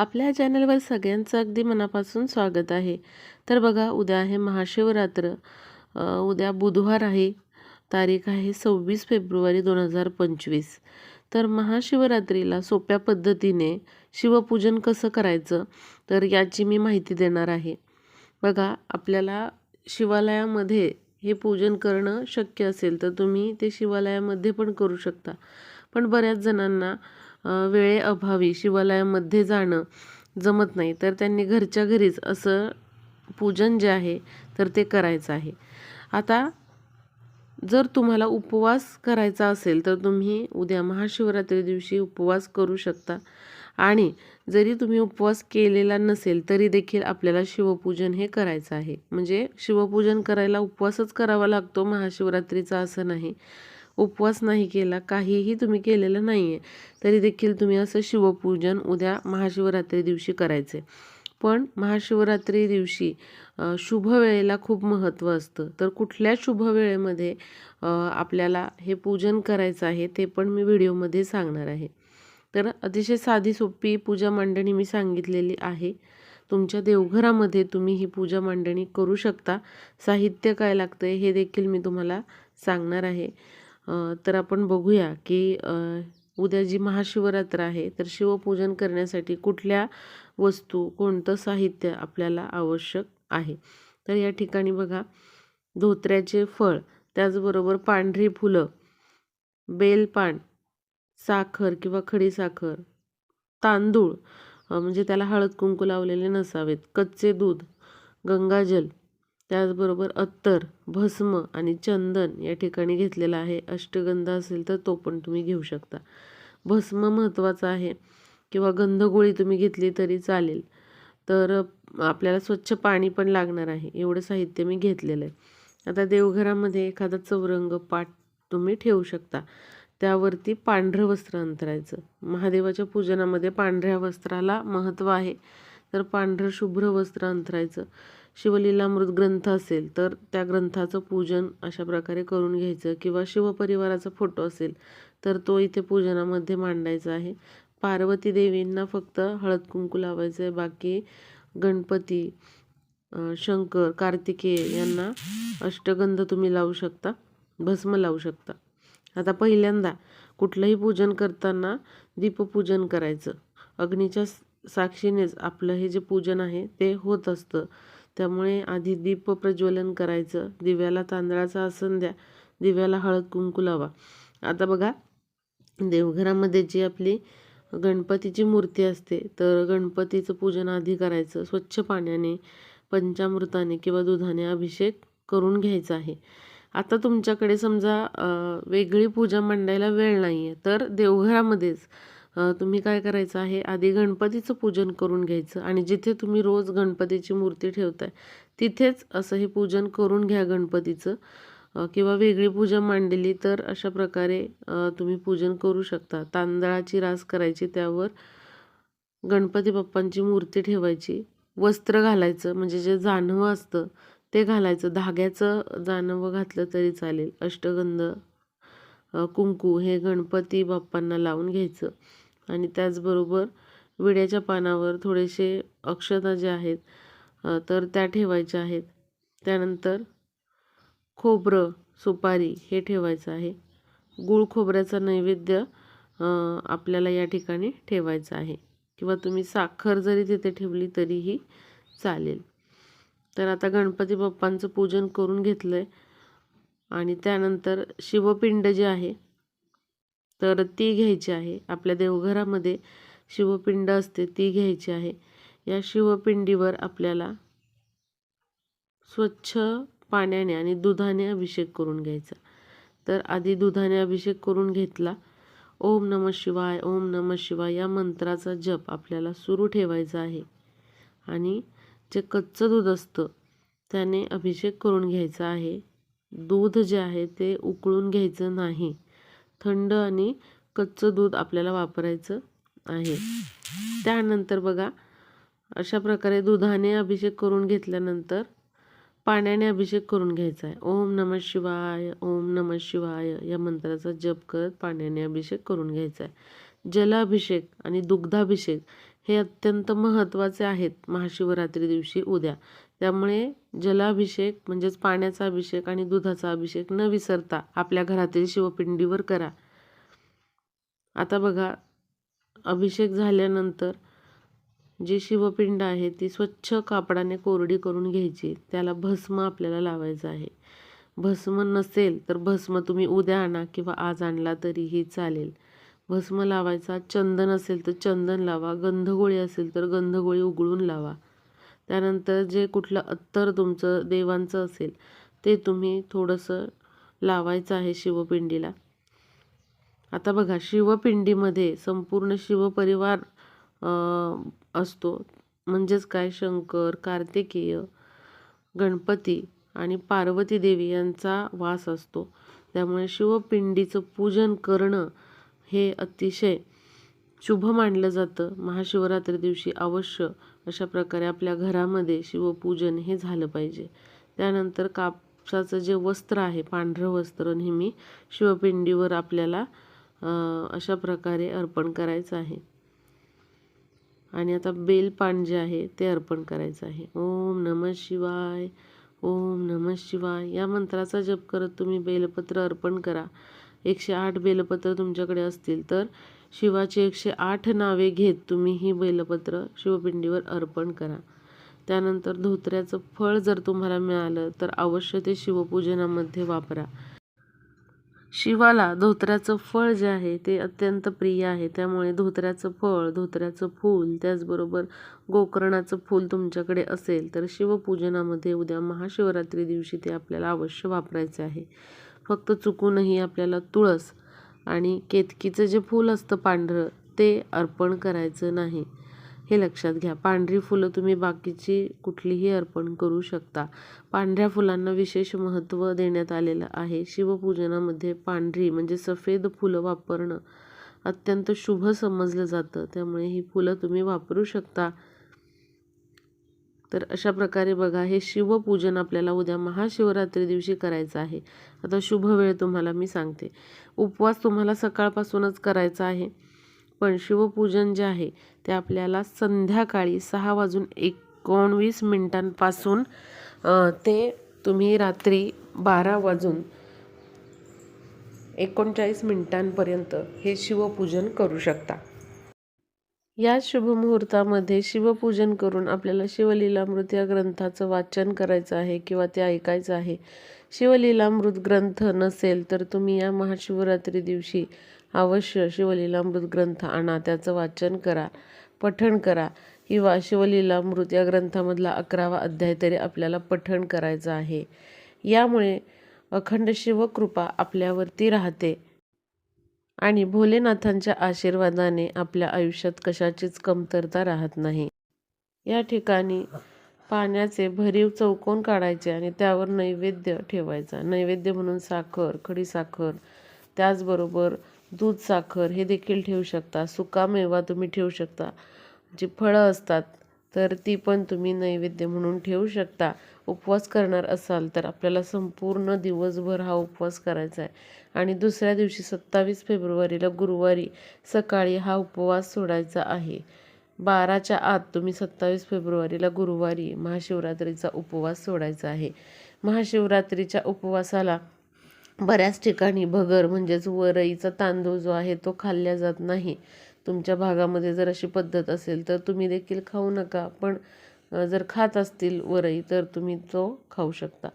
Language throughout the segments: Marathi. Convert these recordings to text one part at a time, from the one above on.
आपल्या चॅनलवर सगळ्यांचं अगदी मनापासून स्वागत आहे. तर बघा उद्या आहे महाशिवरात्र. उद्या बुधवार आहे. तारीख आहे सव्वीस फेब्रुवारी दोन हजार पंचवीस. तर महाशिवरात्रीला सोप्या पद्धतीने शिवपूजन कसं करायचं तर याची मी माहिती देणार आहे. बघा आपल्याला शिवालयामध्ये हे पूजन करणं शक्य असेल तर तुम्ही ते शिवालयामध्ये पण करू शकता. पण बऱ्याच जणांना वेळेअभावी शिवालयामध्ये जाणं जमत नाही. तर त्यांनी घरच्या घरीच असं पूजन जे आहे तर ते करायचं आहे. आता जर तुम्हाला उपवास करायचा असेल तर तुम्ही उद्या महाशिवरात्री दिवशी उपवास करू शकता. आणि जरी तुम्ही उपवास केलेला नसेल तरी देखील आपल्याला शिवपूजन हे करायचं आहे. म्हणजे शिवपूजन करायला उपवासच करावा लागतो महाशिवरात्रीचा असं नाही. उपवास नाही केला काहीही तुम्ही केलेलं नाही आहे तरी देखील तुम्ही असं शिवपूजन उद्या महाशिवरात्री दिवशी करायचे. पण महाशिवरात्री दिवशी शुभ वेळेला खूप महत्त्व असतं. तर कुठल्या शुभ वेळेमध्ये आपल्याला हे पूजन करायचं आहे ते पण मी व्हिडिओमध्ये सांगणार आहे. तर अतिशय साधी सोपी पूजा मांडणी मी सांगितलेली आहे. तुमच्या देवघरामध्ये तुम्ही ही पूजा मांडणी करू शकता. साहित्य काय लागतं आहे हे देखील मी तुम्हाला सांगणार आहे. तर आपण बघूया की उद्या जी महाशिवरात्र आहे तर शिवपूजन करण्यासाठी कुठल्या वस्तू कोणतं साहित्य आपल्याला आवश्यक आहे? तर या ठिकाणी बघा धोत्र्याचे फळ त्याचबरोबर पांढरी फुलं बेलपान साखर किंवा खडी साखर तांदूळ म्हणजे त्याला हळद कुंकू लावलेले नसावेत कच्चे दूध गंगाजल त्याचबरोबर अत्तर भस्म आणि चंदन या ठिकाणी घेतलेला आहे. अष्टगंध असेल तर तो पण तुम्ही घेऊ शकता. भस्म महत्त्वाचा आहे किंवा गंधगोळी तुम्ही घेतली तरी चालेल. तर आपल्याला स्वच्छ पाणी पण लागणार आहे. एवढं साहित्य मी घेतलेलं आहे. आता देवघरामध्ये एखादा चौरंग पाट तुम्ही ठेवू शकता. त्यावरती पांढरं वस्त्र अंतरायचं. महादेवाच्या पूजनामध्ये पांढऱ्या वस्त्राला महत्त्व आहे. तर पांढरं शुभ्र वस्त्र अंतरायचं. शिवलीलामृत ग्रंथ असेल तर त्या ग्रंथाचं पूजन अशा प्रकारे करून घ्यायचं. किंवा शिवपरिवाराचा फोटो असेल तर तो इथे पूजनामध्ये मांडायचा आहे. पार्वती देवींना फक्त हळद कुंकू लावायचं आहे बाकी गणपती शंकर कार्तिकेय यांना अष्टगंध तुम्ही लावू शकता भस्म लावू शकता. आता पहिल्यांदा कुठलंही पूजन करताना दीपपूजन करायचं. अग्नीच्या साक्षीनेच आपलं हे जे पूजन आहे ते होत असतं. त्यामुळे आधी दीप प्रज्वलन करायचं दिव्याला तांदळाचं आसन द्या दिव्याला हळद कुंकू लावा. आता बघा देवघरामध्ये जी आपली गणपतीची मूर्ती असते तर गणपतीचं पूजन आधी करायचं स्वच्छ पाण्याने पंचामृताने किंवा दुधाने अभिषेक करून घ्यायचा आहे. आता तुमच्याकडे समजा वेगळी पूजा मांडायला वेळ नाही आहे तर देवघरामध्येच तुम्ही काय करायचं आहे? आधी गणपतीचं पूजन करून घ्यायचं आणि जिथे तुम्ही रोज गणपतीची मूर्ती ठेवताय तिथेच असं हे पूजन करून घ्या गणपतीचं. किंवा वेगळी पूजा मांडली तर अशा प्रकारे तुम्ही पूजन करू शकता. तांदळाची रास करायची त्यावर गणपती बाप्पांची मूर्ती ठेवायची. वस्त्र घालायचं म्हणजे जे जानवं असतं ते घालायचं. धाग्याचं जानवं घातलं तरी चालेल. अष्टगंध कुंकू हे गणपती बाप्पांना लावून घ्यायचं. आणि त्याचबरोबर विड्याच्या पानावर थोडेसे अक्षता जे आहेत तर त्या ठेवायच्या आहेत. त्यानंतर खोबरं सुपारी हे ठेवायचं आहे. गुळ खोबऱ्याचा नैवेद्य आपल्याला या ठिकाणी ठेवायचा आहे. किंवा तुम्ही साखर जरी तिथे ठेवली तरीही चालेल. तर आता गणपती बाप्पांचं पूजन करून घेतलं आहे आणि त्यानंतर शिवपिंड जे आहे तर ती घ्यायची आहे. आपल्या देवघरामध्ये शिवपिंड असते ती घ्यायची आहे. या शिवपिंडीवर आपल्याला स्वच्छ पाण्याने आणि दुधाने अभिषेक करून घ्यायचा. तर आधी दुधाने अभिषेक करून घेतला. ओम नम शिवाय ओम नम शिवाय या मंत्राचा जप आपल्याला सुरू ठेवायचा आहे. आणि जे कच्चं दूध असतं त्याने अभिषेक करून घ्यायचा आहे. दूध जे आहे ते उकळून घ्यायचं नाही. थंड आणि कच्चं दूध आपल्याला वापरायचं आहे. त्यानंतर बघा अशा प्रकारे दुधाने अभिषेक करून घेतल्यानंतर पाण्याने अभिषेक करून घ्यायचा आहे. ओम नम शिवाय ओम नम शिवाय या मंत्राचा जप करत पाण्याने अभिषेक करून घ्यायचा आहे. जलाभिषेक आणि दुग्धाभिषेक हे अत्यंत महत्त्वाचे आहेत महाशिवरात्री दिवशी उद्या. त्यामुळे जलाभिषेक म्हणजेच पाण्याचा अभिषेक आणि दुधाचा अभिषेक न विसरता आपल्या घरातील शिवपिंडीवर करा. आता बघा अभिषेक झाल्यानंतर जी शिवपिंड आहे ती स्वच्छ कापडाने कोरडी करून घ्यायची. त्याला भस्म आपल्याला लावायचं आहे. भस्म नसेल तर भस्म तुम्ही उद्या आणा किंवा आज आणला तरीही चालेल. भस्म लावायचा. चंदन असेल तर चंदन लावा. गंधगोळी असेल तर गंधगोळी उघडून लावा. त्यानंतर जे कुठलं अत्तर तुमचं देवांचं असेल ते तुम्ही थोडंसं लावायचं आहे शिवपिंडीला. आता बघा शिवपिंडीमध्ये संपूर्ण शिवपरिवार असतो. म्हणजेच काय? शंकर कार्तिकेय गणपती आणि पार्वती देवी यांचा वास असतो. त्यामुळे शिवपिंडीचं पूजन करणं हे अतिशय शुभ मानलं जातं. महाशिवरात्री दिवशी अवश्य अशा प्रकारे आपल्या घरामध्ये शिवपूजन हे झालं पाहिजे. त्यानंतर कापसाचं जे वस्त्र आहे पांढरं वस्त्र नेहमी शिवपिंडीवर आपल्याला अशा प्रकारे अर्पण करायचं आहे. आणि आता बेलपान जे आहे ते अर्पण करायचं आहे. ओम नम शिवाय ओम नम शिवाय. या मंत्राचा जप करत तुम्ही बेलपत्र अर्पण करा. एकशे आठ बेलपत्र तुमच्याकडे असतील तर शिवाची एकशे आठ नावे घेत तुम्ही ही बेलपत्र शिवपिंडीवर अर्पण करा. त्यानंतर धोत्र्याचं फळ जर तुम्हाला मिळालं तर अवश्य ते शिवपूजनामध्ये वापरा. शिवाला धोत्र्याचं फळ जे आहे ते अत्यंत प्रिय आहे. त्यामुळे धोत्र्याचं फळ धोत्र्याचं फूल त्याचबरोबर गोकर्णाचं फूल तुमच्याकडे असेल तर शिवपूजनामध्ये उद्या महाशिवरात्री दिवशी ते आपल्याला अवश्य वापरायचे आहे. फक्त चुकूनही आपल्याला तुळस आणि केतकीचं जे फूल असतं पांढरं ते अर्पण करायचं नाही. हे लक्षात घ्या. पांढरी फुलं तुम्ही बाकीची कुठलीही अर्पण करू शकता. पांढऱ्या फुलांना विशेष महत्त्व देण्यात आलेलं आहे. शिवपूजनामध्ये पांढरी म्हणजे सफेद फुलं वापरणं अत्यंत शुभ समजलं जातं. त्यामुळे ही फुलं तुम्ही वापरू शकता. तर अशा प्रकारे बघा हे शिवपूजन आपल्याला उद्या महाशिवरात्री दिवशी करायचं आहे. आता शुभ वेळ तुम्हाला मी सांगते. उपवास तुम्हाला सकाळपासूनच करायचा आहे. पण शिवपूजन जे आहे ते आपल्याला संध्याकाळी सहा वाजून एकोणवीस मिनटांपासून ते तुम्ही रात्री बारा वाजून एकोणचाळीस मिनिटांपर्यंत हे शिवपूजन करू शकता. या शुभमुहूर्तामध्ये शिवपूजन करून आपल्याला शिवलीलामृत या ग्रंथाचं वाचन करायचं आहे किंवा ते ऐकायचं आहे. शिवलीलामृत ग्रंथ नसेल तर तुम्ही या महाशिवरात्री दिवशी अवश्य शिवलीलामृत ग्रंथ आणा त्याचं वाचन करा पठण करा किंवा शिवलीलामृत या ग्रंथामधला अकरावा अध्याय तरी आपल्याला पठण करायचं आहे. यामुळे अखंड शिवकृपा आपल्यावरती राहते. आणि भोलेनाथांच्या आशीर्वादाने आपल्या आयुष्यात कशाचीच कमतरता राहत नाही. या ठिकाणी पाण्याचे भरीव चौकोन काढायचे आणि त्यावर नैवेद्य ठेवायचा. नैवेद्य म्हणून साखर खडीसाखर त्याचबरोबर दूध साखर हे देखील ठेवू शकता. सुकामेवा तुम्ही ठेवू शकता. जी फळं असतात तर ती पण तुम्ही नैवेद्य म्हणून ठेवू शकता. उपवास करणार असाल तर आपल्याला संपूर्ण दिवसभर हा उपवास करायचा आहे. आणि दुसऱ्या दिवशी सत्तावीस फेब्रुवारीला गुरुवारी सकाळी हा उपवास सोडायचा आहे. बाराच्या आत तुम्ही सत्तावीस फेब्रुवारीला गुरुवारी महाशिवरात्रीचा उपवास सोडायचा आहे. महाशिवरात्रीच्या उपवासाला बऱ्याच ठिकाणी भगर म्हणजेच वरईचा तांदूळ जो आहे तो खाल्ला जात नाही. तुमच्या भागामध्ये जर अशी पद्धत असेल तर तुम्ही देखील खाऊ नका. पण जर खात असतील वरई तर तुम्ही तो खाऊ शकता.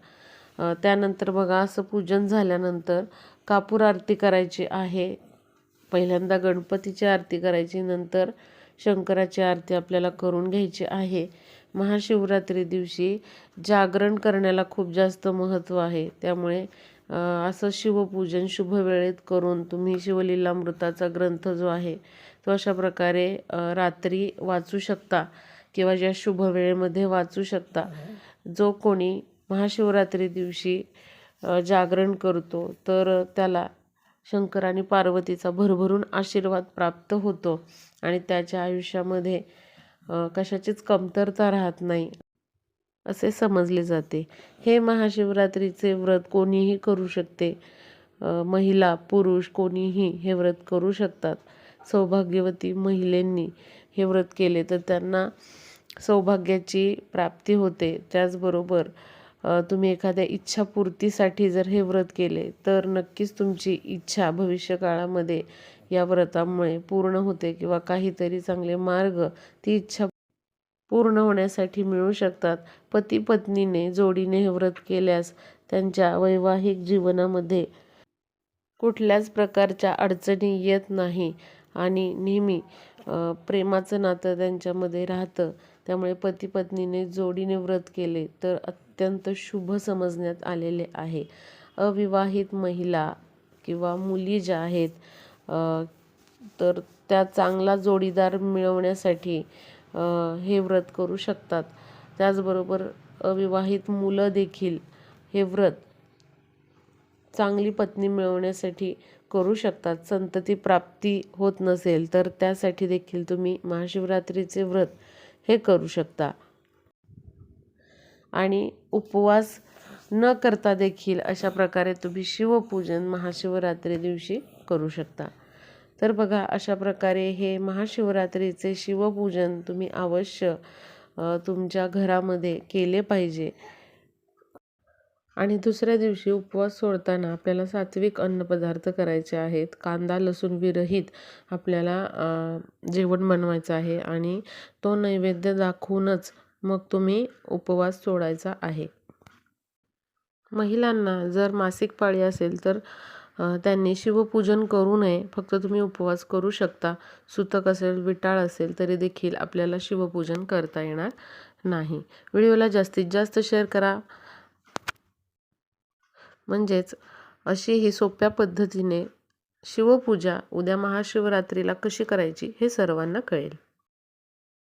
त्यानंतर बघा असं पूजन झाल्यानंतर कापूर आरती करायची आहे. पहिल्यांदा गणपतीची आरती करायची नंतर शंकराची आरती आपल्याला करून घ्यायची आहे. महाशिवरात्री दिवशी जागरण करण्याला खूप जास्त महत्त्व आहे. त्यामुळे असं शिवपूजन शुभ वेळेत करून तुम्ही शिवलीलामृताचा ग्रंथ जो आहे तो अशा प्रकारे रात्री वाचू शकता. किंवा ज्या शुभ वेळेमध्ये वाचू शकता. जो कोणी महाशिवरात्री दिवशी जागरण करतो तर त्याला शंकर आणि पार्वतीचा भरभरून आशीर्वाद प्राप्त होतो आणि त्याच्या आयुष्यामध्ये कशाचीच कमतरता राहत नाही असे समजले जाते. हे महाशिवरात्रीचे व्रत कोणीही करू शकते. महिला पुरुष कोणीही हे व्रत करू शकतात. सौभाग्यवती महिलांनी हे व्रत केले तर त्यांना सौभाग्याची प्राप्ती होते. त्याचबरोबर तुम्ही एखाद्या इच्छापूर्तीसाठी जर हे व्रत केले तर नक्कीच तुमची इच्छा भविष्यकाळामध्ये या व्रतामुळे पूर्ण होते किंवा काहीतरी चांगले मार्ग ती इच्छा पूर्ण होण्यासाठी मिळू शकतात. पती पत्नीने जोडीने हे व्रत केल्यास त्यांच्या वैवाहिक जीवनामध्ये कुठल्याच प्रकारच्या अडचणी येत नाही. आणि नेहमी प्रेमाचं नातं त्यांच्यामध्ये राहतं. त्यामुळे पती पत्नीने जोडीने व्रत केले तर अत्यंत शुभ समजण्यात आलेले आहे. अविवाहित महिला किंवा मुली ज्या आहेत तर त्या चांगला जोडीदार मिळवण्यासाठी हे व्रत करू शकतात. त्याचबरोबर अविवाहित मुलं देखील हे व्रत चांगली पत्नी मिळवण्यासाठी करू शकतात. संतती प्राप्ती होत नसेल तर त्यासाठी देखील तुम्ही महाशिवरात्रीचे व्रत हे करू शकता. आणि उपवास न करता देखील अशा प्रकारे तुम्ही शिवपूजन महाशिवरात्री दिवशी करू शकता. तर बघा अशा प्रकारे हे महाशिवरात्रीचे शिवपूजन तुम्ही अवश्य तुमच्या घरामध्ये केले पाहिजे. आणि दुसऱ्या दिवशी उपवास सोडताना आपल्याला सात्विक अन्नपदार्थ करायचे आहेत. कांदा लसूण विरहित आपल्याला जेवण बनवायचं आहे आणि तो नैवेद्य दाखवूनच मग तुम्ही उपवास सोडायचा आहे. महिलांना जर मासिक पाळी असेल तर त्यांनी शिवपूजन करू नये. फक्त तुम्ही उपवास करू शकता. सुतक असेल विटाळ असेल तरी देखील आपल्याला शिवपूजन करता येणार नाही. व्हिडिओला जास्तीत जास्त शेअर करा. म्हणजेच अशी ही सोप्या पद्धतीने शिवपूजा उद्या महाशिवरात्रीला कशी करायची हे सर्वांना कळेल.